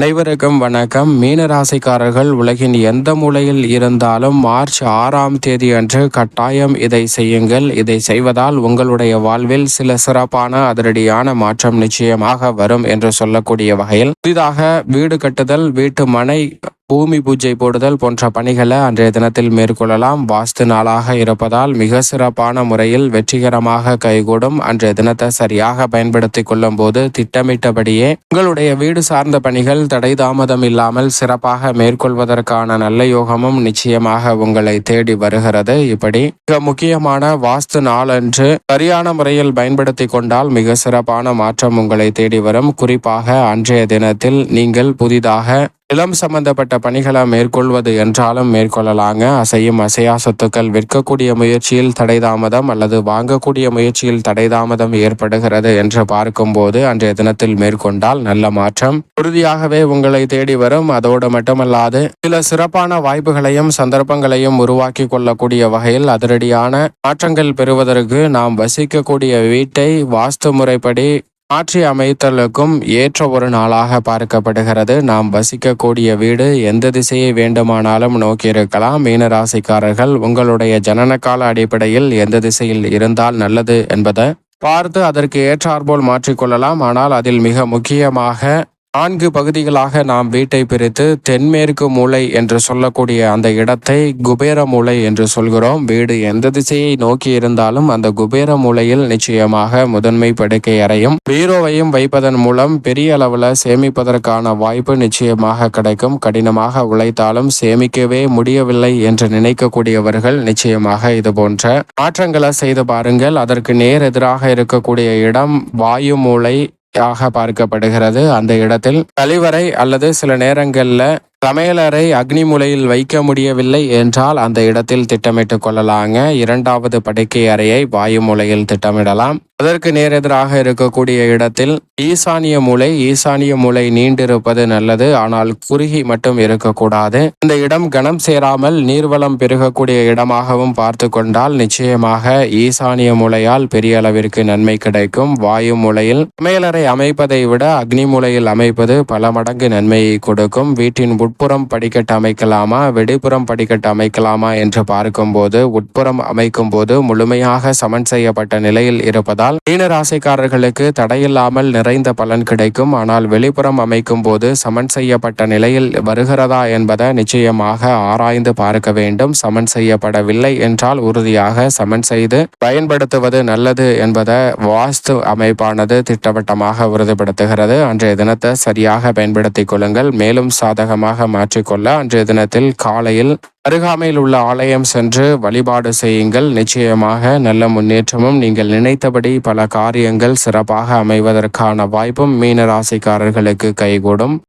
அனைவருக்கும் வணக்கம். மீனராசிக்காரர்கள் உலகின் எந்த மூலையில் இருந்தாலும் மார்ச் ஆறாம் தேதி அன்று கட்டாயம் இதை செய்யுங்கள். இதை செய்வதால் உங்களுடைய வாழ்வில் சில சிறப்பான அதிரடியான மாற்றம் நிச்சயமாக வரும் என்று சொல்லக்கூடிய வகையில் புதிதாக வீடு கட்டுதல் வீட்டு மனை பூமி பூஜை போடுதல் போன்ற பணிகளை அன்றைய தினத்தில் மேற்கொள்ளலாம். வாஸ்து நாளாக இருப்பதால் மிக சிறப்பான முறையில் வெற்றிகரமாக கைகூடும். அன்றைய தினத்தை சரியாக பயன்படுத்தி கொள்ளும் போது திட்டமிட்டபடியே உங்களுடைய வீடு சார்ந்த பணிகள் தடை தாமதம் இல்லாமல் சிறப்பாக மேற்கொள்வதற்கான நல்ல யோகமும் நிச்சயமாக உங்களை தேடி வருகிறது. இப்படி மிக முக்கியமான வாஸ்து நாளன்று சரியான முறையில் பயன்படுத்தி கொண்டால் மிக சிறப்பான மாற்றம் உங்களை தேடி வரும். குறிப்பாக அன்றைய தினத்தில் நீங்கள் புதிதாக நிலம் சம்பந்தப்பட்ட பணிகளை மேற்கொள்வது என்றாலும் மேற்கொள்ளலாங்க. அசையும் அசையா சொத்துக்கள் விற்கக்கூடிய முயற்சியில் தடைதாமதம் அல்லது வாங்கக்கூடிய முயற்சியில் தடைதாமதம் ஏற்படுகிறது என்று பார்க்கும்போது அன்றைய தினத்தில் மேற்கொண்டால் நல்ல மாற்றம். உறுதியாகவே உங்களை தேடி வரும். அதோடு மட்டுமல்லாது சில சிறப்பான வாய்ப்புகளையும் சந்தர்ப்பங்களையும் உருவாக்கி கொள்ளக்கூடிய வகையில் அதிரடியான மாற்றங்கள் பெறுவதற்கு நாம் வசிக்கக்கூடிய வீட்டை வாஸ்து முறைப்படி மாற்றி அமைத்தலுக்கும் ஏற்ற ஒரு நாளாக பார்க்கப்படுகிறது. நாம் வசிக்கக்கூடிய வீடு எந்த திசையை வேண்டுமானாலும் நோக்கியிருக்கலாம். மீனராசிக்காரர்கள் உங்களுடைய ஜனனகால அடிப்படையில் எந்த திசையில் இருந்தால் நல்லது என்பதை பார்த்து அதற்கு ஏற்றாற்போல் மாற்றிக்கொள்ளலாம். ஆனால் அதில் மிக முக்கியமாக நான்கு பகுதிகளாக நாம் வீட்டை பிரித்து தென்மேற்கு மூலை என்று சொல்லக்கூடிய அந்த இடத்தை குபேர மூலை என்று சொல்கிறோம். வீடு எந்த திசையை நோக்கி இருந்தாலும் அந்த குபேர மூலையில் நிச்சயமாக முதன்மை படுக்கை அறையும். பீரோவையும் வைப்பதன் மூலம் பெரிய அளவில் சேமிப்பதற்கான வாய்ப்பு நிச்சயமாக கிடைக்கும். கடினமாக உழைத்தாலும் சேமிக்கவே முடியவில்லை என்று நினைக்கக்கூடியவர்கள் நிச்சயமாக இது போன்ற மாற்றங்களை செய்து பாருங்கள். அதற்கு நேர் எதிராக இருக்கக்கூடிய இடம் வாயு மூலை ஆக பார்க்கப்படுகிறது. அந்த இடத்தில் கழிவறை அல்லது சில நேரங்களில் சமையலறை அக்னிமுலையில் வைக்க முடியவில்லை என்றால் அந்த இடத்தில் திட்டமிட்டு கொள்ளலாங்க. இரண்டாவது படுக்கை அறையை வாயு மூலையில் திட்டமிடலாம். அதற்கு நேரெதிராக இருக்கக்கூடிய இடத்தில் ஈசானிய மூலை ஈசானிய மூலை நீண்டிருப்பது நல்லது. ஆனால் குறுகி மட்டும் இருக்கக்கூடாது. இந்த இடம் கனம் சேராமல் நீர்வளம் பெருகக்கூடிய இடமாகவும் பார்த்து கொண்டால் நிச்சயமாக ஈசானிய மூலையால் பெரிய அளவிற்கு நன்மை கிடைக்கும். வாயு மூலையில் சமையலறை அமைப்பதை விட அக்னி மூலையில் அமைப்பது பல மடங்கு நன்மையை கொடுக்கும். வீட்டின் உட்புறம் படிக்கட்டு அமைக்கலாமா வெளிப்புறம் படிக்கட்டு அமைக்கலாமா என்று பார்க்கும்போது உட்புறம் அமைக்கும் போது முழுமையாக சமன் செய்யப்பட்ட நிலையில் இருப்பதால் மீன ராசிக்காரர்களுக்கு தடையில்லாமல் நிறைந்த பலன் கிடைக்கும். ஆனால் வெளிப்புறம் அமைக்கும் போது சமன் செய்யப்பட்ட நிலையில் வருகிறதா என்பதை நிச்சயமாக ஆராய்ந்து பார்க்க வேண்டும். சமன் செய்யப்படவில்லை என்றால் உறுதியாக சமன் செய்து பயன்படுத்துவது நல்லது என்பதை வாஸ்து அமைப்பானது திட்டவட்டமாக உறுதிப்படுத்துகிறது. அன்றைய தினத்தை சரியாக பயன்படுத்திக் கொள்ளுங்கள். மேலும் சாதகமாக மாற்றிக்கொள்ள அன்றைய தினத்தில் காலையில் அருகாமையில் உள்ள ஆலயம் சென்று வழிபாடு செய்யுங்கள். நிச்சயமாக நல்ல முன்னேற்றமும் நீங்கள் நினைத்தபடி பல காரியங்கள் சிறப்பாக அமைவதற்கான வாய்ப்பும் மீன ராசிக்காரர்களுக்கு கைகூடும்.